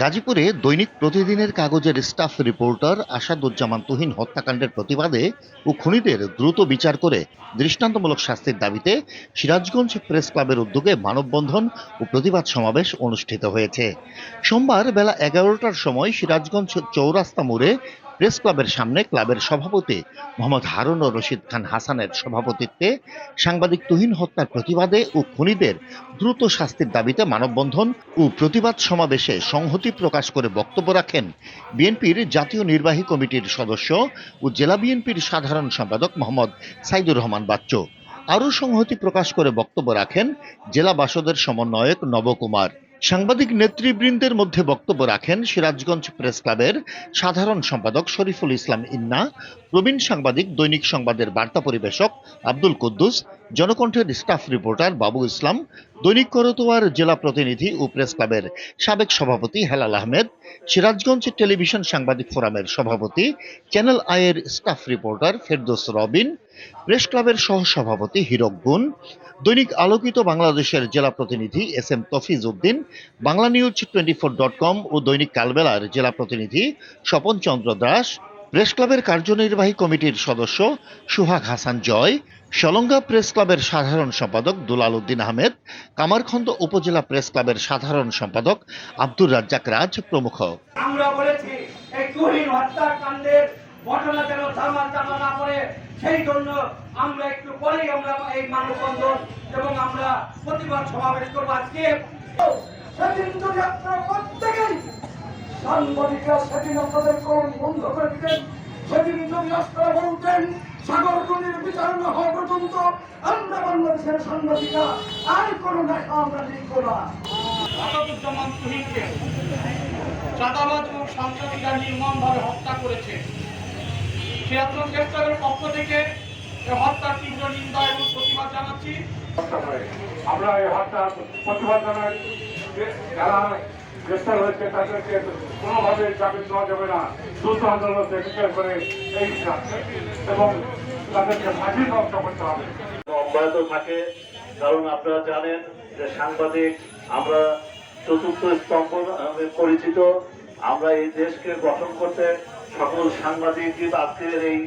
গাজীপুরে দৈনিক প্রতিদিনের কাগজের স্টাফ রিপোর্টার আসাদুজ্জামান তুহিন হত্যাকাণ্ডের প্রতিবাদে ও খুনিদের দ্রুত বিচার করে দৃষ্টান্তমূলক শাস্তির দাবিতে সিরাজগঞ্জ প্রেস ক্লাবের উদ্যোগে মানববন্ধন ও প্রতিবাদ সমাবেশ অনুষ্ঠিত হয়েছে। সোমবার বেলা এগারোটার সময় সিরাজগঞ্জ চৌরাস্তা মোড়ে প্রেস ক্লাবের সামনে ক্লাবের সভাপতি মোহাম্মদ হারুন ও রশিদ খান হাসানের সভাপতিত্বে সাংবাদিক তুহিন হত্যার প্রতিবাদে ও খুনিদের দ্রুত শাস্তির দাবিতে মানববন্ধন ও প্রতিবাদ সমাবেশে সংহতি প্রকাশ করে বক্তব্য রাখেন বিএনপির জাতীয় নির্বাহী কমিটির সদস্য ও জেলা বিএনপির সাধারণ সম্পাদক মোহাম্মদ সাইদুর রহমান বাচ্চু। আরও সংহতি প্রকাশ করে বক্তব্য রাখেন জেলা বাসদের সমন্বয়ক নবকুমার। সাংবাদিক নেতৃবৃন্দের মধ্যে বক্তব্য রাখেন সিরাজগঞ্জ প্রেস ক্লাবের সাধারণ সম্পাদক শরীফুল ইসলাম ইন্না, প্রবীণ সাংবাদিক দৈনিক সংবাদের বার্তা পরিবেশক আব্দুল কুদ্দুস জনকণ্ঠের স্টাফ রিপোর্টার বাবু ইসলাম, দৈনিক করতোয়ার জেলা প্রতিনিধি ও প্রেস ক্লাবের সাবেক সভাপতি হেলাল আহমেদ, সিরাজগঞ্জ টেলিভিশন সাংবাদিক ফোরামের সভাপতি, চ্যানেল আইয়ের staff reporter Ferdous Robin press ক্লাবের সহ সভাপতি হীরক গুন দৈনিক আলোকিত বাংলাদেশের জেলা প্রতিনিধি S M Tofiz Uddin Bangla news twenty four dot com ও দৈনিক কালবেলার জেলা প্রতিনিধি স্বপন চন্দ্র দাস প্রেস ক্লাবের কার্যনির্বাহী কমিটির সদস্য সুহাগ হাসান জয় সলঙ্গা প্রেস ক্লাবের সাধারণ সম্পাদক দুলাল উদ্দিন আহমেদ কামারখন্দ উপজেলা প্রেস ক্লাবের সাধারণ সম্পাদক আব্দুর রাজ্জাক রাজ প্রমুখ। আমরা বলেছি এই হত্যাকাণ্ডের ঘটনা যেন না পড়ে সেই জন্য আমরা একটু পরেই আমরা এই মানববন্ধন এবং আমরা প্রতিবাদ সমাবেশ করব আজকে। সেদিন যদি আপনারা প্রত্যেকেই সাংবাদিকরা সেদিন আপনাদের কলম বন্ধ বলতেন সাগর নদীর বিচারণা হওয়া আর কোনো দেখা আমরা লিখব না আসাদুজ্জামান তুহিনকে চাঁদাবাজ এবং হত্যা করেছে সিরাজগঞ্জ গ্রেপ্তারের পক্ষ থেকে হত্যার তীব্র নিন্দা এবং প্রতিবাদ জানাচ্ছি আমরা এই হত্যার প্রতিবাদ জানাই গ্রেফতার হয়েছে, তাদেরকে কোনোভাবে জামিন দেওয়া যাবে না। দ্রুত আদালতে বিচার করে এই এবং তাদেরকে ধ্বংস করতে হবে। অব্যাহত থাকে, কারণ আপনারা জানেন যে সাংবাদিক, আমরা চতুর্থ স্তম্ভ পরিচিত। আমরা এই দেশকে গঠন করতে সকল সাংবাদিক আজকের এই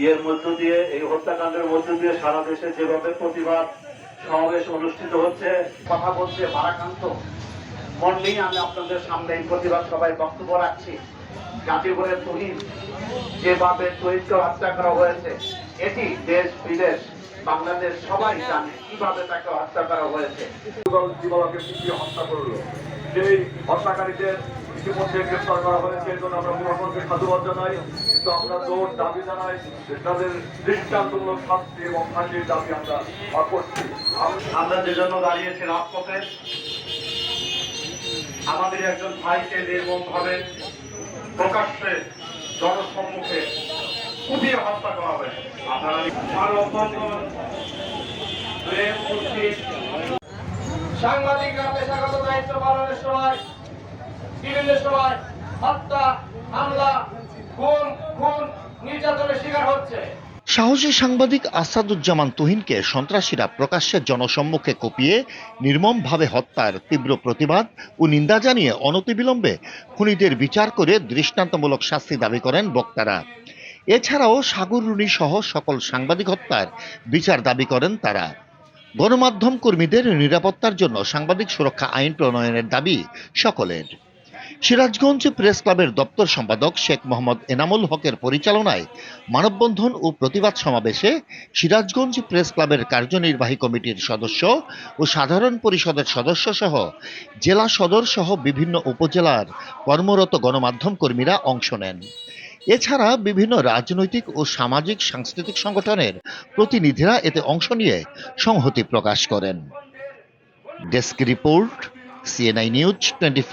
ইয়ের মধ্য দিয়ে, এই হত্যাকাণ্ডের মধ্য দিয়ে সারা দেশে যেভাবে প্রতিবাদ সমাবেশ অনুষ্ঠিত হচ্ছে, কথা বলছে ভারাক্রান্ত মন নিয়ে আমি আপনাদের সামনে এই প্রতিবাদ সভায় বক্তব্য রাখছি। গাজীপুরের তুহিন যেভাবে শহীদকে হত্যা করা হয়েছে এটি দেশ বিদেশ বাংলাদেশ সবাই জানে কীভাবে তাকে হত্যা করা হয়েছে। জীবনকে পিটিয়ে হত্যা করল। যেই হত্যাকারীদের ইতিমধ্যে গ্রেফতার করা হয়েছে এই জন্য আমরা প্রশাসনকে সাধুবাদ জানাই। কিন্তু আমরা জোর দাবি জানাই তাদের দৃষ্টান্তমূলক শাস্তি এবং ফাঁসির দাবি আমরা করছি। আমরা যে জন্য দাঁড়িয়েছি রাজপথে আমাদের একজন ভাইকে নির্মম ভাবে প্রকাশ্যে জনসম্মুখে কুপিয়ে হত্যা করা কুস্তি সাংবাদিকরা পেশাগত দায়িত্ব পালনের সময়, বিভিন্ন সময় হত্যা, হামলা, খুন খুন নির্যাতনের শিকার হচ্ছে। সাহসী সাংবাদিক আসাদুজ্জামান তুহিনকে সন্ত্রাসীরা প্রকাশ্যে জনসম্মুখে কুপিয়ে, নির্মমভাবে হত্যার তীব্র প্রতিবাদ ও নিন্দা জানিয়ে অনতিবিলম্বে খুনিদের বিচার করে দৃষ্টান্তমূলক শাস্তি দাবি করেন বক্তারা। এছাড়াও সাগর রুনি সহ সকল সাংবাদিক হত্যার বিচার দাবি করেন তারা। গণমাধ্যম কর্মীদের নিরাপত্তার জন্য সাংবাদিক সুরক্ষা আইন প্রণয়নের দাবি সকলের। সিরাজগঞ্জ প্রেস ক্লাবের দপ্তর সম্পাদক শেখ মোহাম্মদ এনামুল হকের পরিচালনায় মানববন্ধন ও প্রতিবাদ সমাবেশে সিরাজগঞ্জ প্রেস ক্লাবের কার্যনির্বাহী কমিটির সদস্য ও সাধারণ পরিষদের সদস্য সহ জেলা সদর সহ বিভিন্ন উপজেলার কর্মরত গণমাধ্যম কর্মীরা অংশ নেন। এছাড়া বিভিন্ন রাজনৈতিক ও সামাজিক সাংস্কৃতিক সংগঠনের প্রতিনিধিরা এতে অংশ নিয়ে সংহতি প্রকাশ করেন। Desk report, CNI news twenty